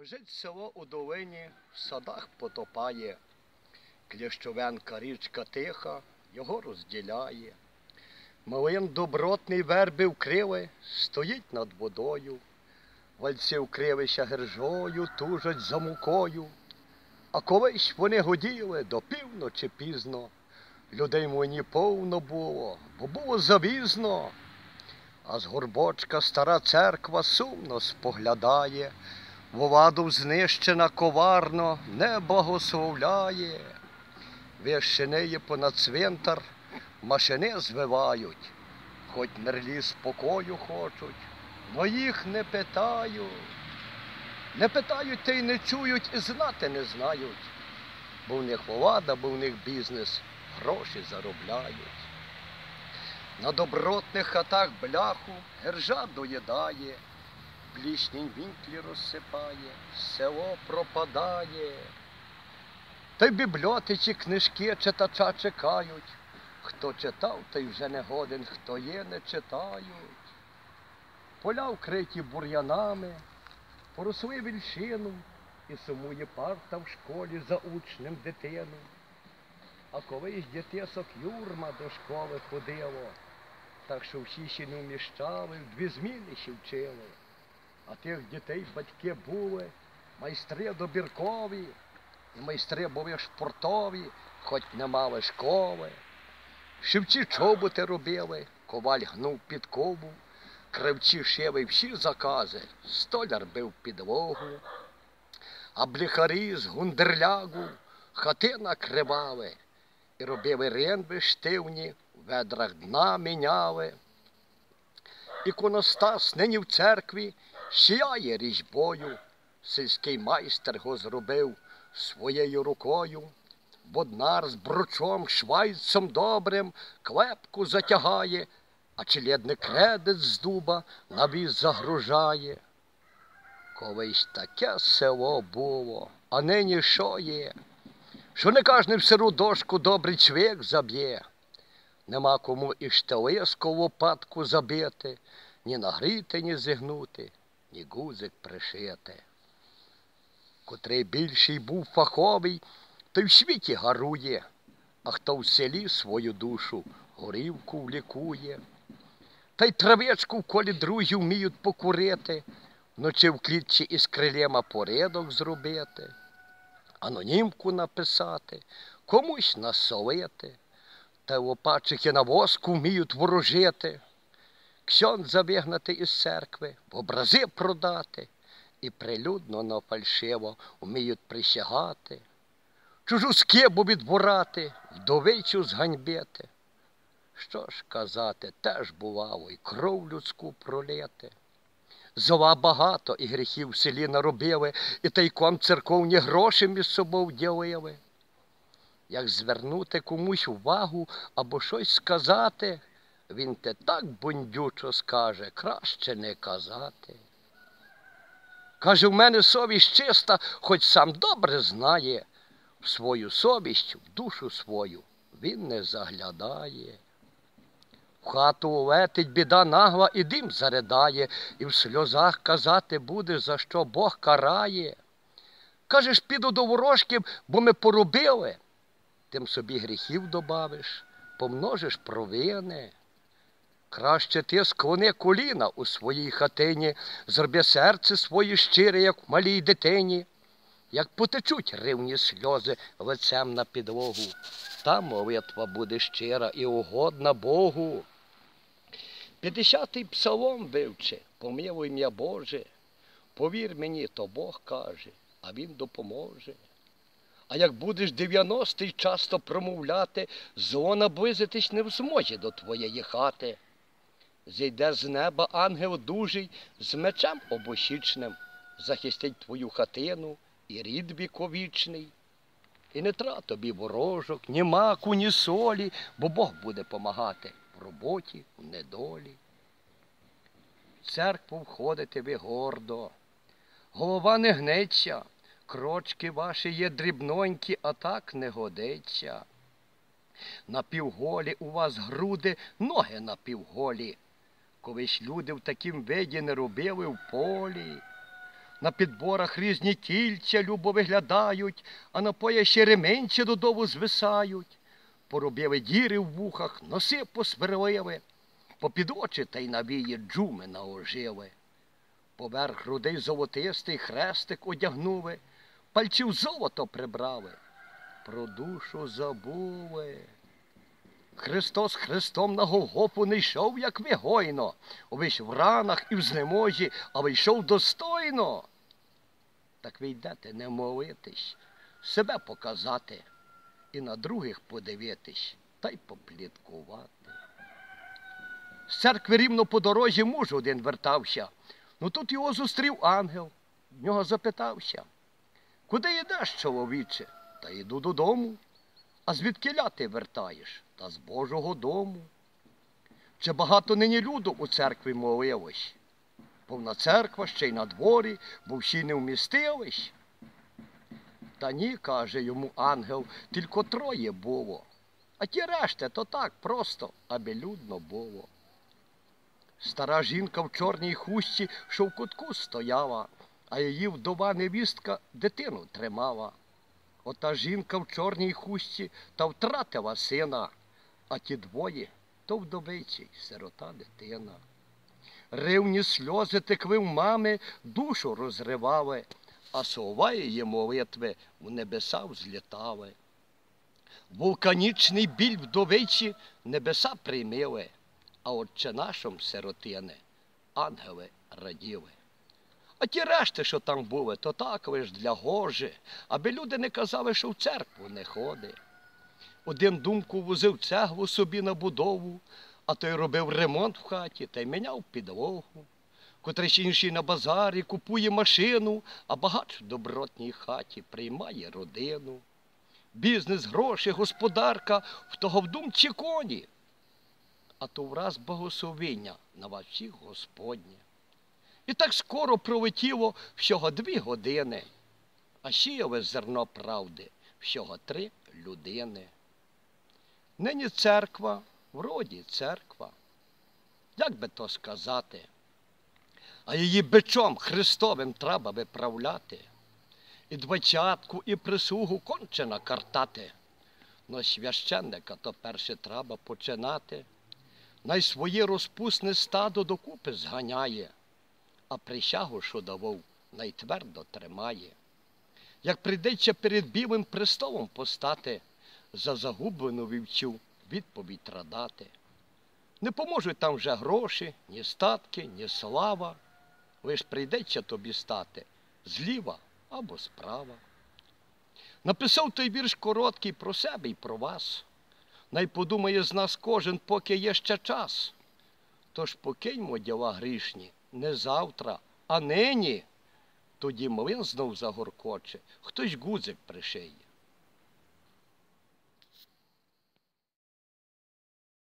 Лежить село у долині, в садах потопає. Кліщовенка річка тиха, його розділяє. Малин добротний верби вкрили, стоїть над водою. Вальці вкривища гержою, тужать за мукою. А колись вони годіли до півночі пізно. Людей мені повно було, бо було завізно. А з горбочка стара церква сумно споглядає, Владу знищена коварно не благословляє. Вещениє понад цвинтар, машини звивають, хоч мерлі спокою хочуть, но їх не питають. Не питають та й не чують і знати не знають. Бо в них влада, бо в них бізнес, гроші заробляють. На добротних хатах бляху гержа доїдає, плішній вінклі розсипає, село пропадає. Та й бібліотечі книжки читача чекають. Хто читав, той вже не годен, хто є, не читають. Поля вкриті бур'янами, поросли вільшину, і сумує парта в школі за учнем дитину. А колись дітесок юрма до школи ходило, так що всі ще не вміщали, дві зміни ще вчили. А тих дітей батьки були, майстри добіркові, і майстри були шпортові, хоч не мали школи. Шивці чоботи робили, коваль гнув підкову, кривці шили всі закази, столяр бив підлогу, а бліхарі з гундерлягу хати накривали і робили ренби штивні, в ведрах дна міняли. Іконостас нині в церкві сіяє різьбою, сільський майстер го зробив своєю рукою. Боднар з бручом, швайцем добрим, клепку затягає, а челядний кредит з дуба на віз загружає. Колись таке село було, а нині що є? Що не кожний в сиру дошку добрий чвік заб'є. Нема кому і штелиску лопатку забити, ні нагріти, ні зігнути, ні гузик пришити. Котрий більший був фаховий, той в світі гарує, а хто в селі свою душу горівку влікує. Та й травичку в колі друзі вміють покурити, вночі в клітчі із крилема порядок зробити, анонімку написати, комусь насолити, та лопатчики на воску вміють ворожити, ксьон завигнати із церкви, в образи продати і прилюдно на фальшиво вміють присягати чужу скибу відбурати, вдовичу зганьбити. Що ж казати, теж бувало, і кров людську пролити. Зова багато і гріхів в селі наробили, і тайком церковні гроші між собою ділили. Як звернути комусь увагу або щось сказати, він те так бундючо скаже, краще не казати. Каже, в мене совість чиста, хоч сам добре знає, в свою совість, в душу свою він не заглядає. В хату улетить біда нагла і дим заридає, і в сльозах казати буде, за що Бог карає. Кажеш, піду до ворожків, бо ми поробили. Тим собі гріхів добавиш, помножиш провини. Краще ти склони коліна у своїй хатині, зроби серце своє щире, як в малій дитині як потечуть рівні сльози лицем на підлогу, та молитва буде щира і угодна Богу. П'ятдесятий псалом вивчи, помилуй ім'я Боже, повір мені, то Бог каже, а Він допоможе. А як будеш дев'яностий часто промовляти, зло наблизитись не в змозі до твоєї хати. Зійде з неба ангел дужий з мечем обосічним, захистить твою хатину і рід віковічний. І не тра тобі ворожок, ні маку, ні солі, бо Бог буде помагати в роботі, в недолі. В церкву входите ви гордо, голова не гнеться, крочки ваші є дрібнонькі, а так не годиться. Напівголі у вас груди, ноги напівголі. Колись люди в такім виді не робили в полі. На підборах різні тільця любо виглядають, а на поясі ременці додову звисають. Поробили діри в вухах, носи посверлили, попід очі та й навії джуми наожили. Поверх грудей золотистий хрестик одягнули, пальців золото прибрали, про душу забули. Христос Христом на Голгофу не йшов, як вигойно, увесь в ранах і в знеможі, а вийшов достойно. Так ви йдете не молитись, себе показати і на других подивитись та й попліткувати. З церкви рівно по дорозі муж один вертався. Ну тут його зустрів ангел, в нього запитався. Куди йдеш, чоловіче? Та йду додому. А звідки ти вертаєш? Та з Божого дому. Чи багато нині люду у церкві молилось? Повна церква ще й на дворі, бо всі не вмістились. Та ні, каже йому ангел, тільки троє було. А ті решти то так просто, аби людно було. Стара жінка в чорній хустці, що в кутку стояла, а її вдова невістка дитину тримала. Ота жінка в чорній хустці та втратила сина, а ті двоє то вдовичий, сирота дитина. Ривні сльози текли в мами, душу розривали, а слова її молитви в небеса взлітали. Вулканічний біль вдовичі небеса приймили, а отче нашом сиротини ангели раділи. А ті решти, що там були, то так лиш для гожі, аби люди не казали, що в церкву не ходи. Один думку возив цеглу собі на будову, а той робив ремонт в хаті та й міняв підлогу. Котрийсь інший на базарі купує машину, а багач в добротній хаті приймає родину. Бізнес, гроші, господарка, в того в думці коні. А то враз благословення на вас всіх Господнє. І так скоро пролетіло всього дві години, а сіяли зерно правди всього три людини. Нині церква, вроді церква, як би то сказати, а її бичом Христовим треба виправляти. І двадцятку, і прислугу конче картати. Но священника то перше треба починати. Най своє розпусне стадо докупи зганяє а присягу, що давав, найтвердо тримає. Як прийдеться перед білим престолом постати, за загублену вівцю відповідь радати. Не поможуть там вже гроші, ні статки, ні слава. Лиш прийдеться тобі стати зліва або справа. Написав той вірш короткий про себе і про вас. Най подумає з нас кожен, поки є ще час. Тож покиньмо діла грішні, не завтра, а нині. Тоді млин знов загоркоче, хтось гудзик пришиє.